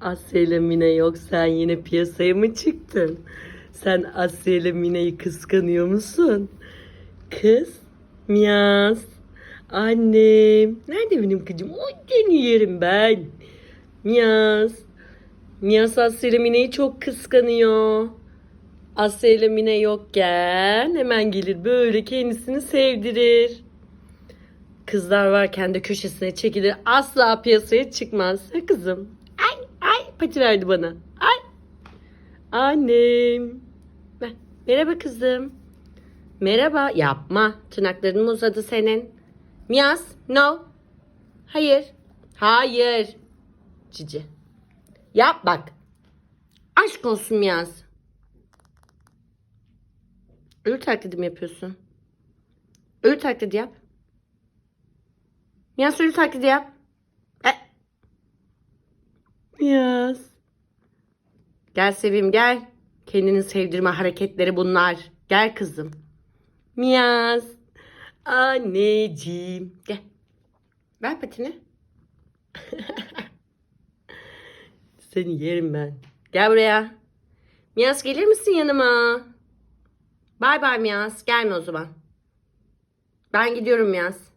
Asya ile Mine yok sen yine piyasaya mı çıktın? Sen Asya ile Mine'yi kıskanıyor musun? Kız, Miyaz, annem. Nerede benim kızım? O seni yerim ben. Miyaz. Miyaz Asya ile Mine'yi çok kıskanıyor. Asya ile Mine yokken hemen gelir böyle kendisini sevdirir. Kızlar varken de köşesine çekilir. Asla piyasaya çıkmaz. Ha kızım? Pati verdi bana. Ay. Annem. Merhaba kızım. Merhaba. Yapma. Tırnakların mı uzadı senin? Miyaz. No. Hayır. Hayır. Cici. Yap bak. Aşk olsun Miyaz. Ölü taklidi yapıyorsun? Ölü taklidi yap. Miyaz ölü taklidi yap. Miyaz. Gel seveyim gel. Kendini sevdirme hareketleri bunlar. Gel kızım. Miyaz. Anneciğim. Gel. Ver patini. Seni yerim ben. Gel buraya. Miyaz gelir misin yanıma? Bay bay Miyaz. Gelme o zaman. Ben gidiyorum Miyaz.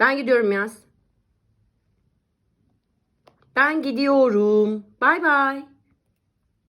Ben gidiyorum Miyaz. Ben gidiyorum. Bay bay.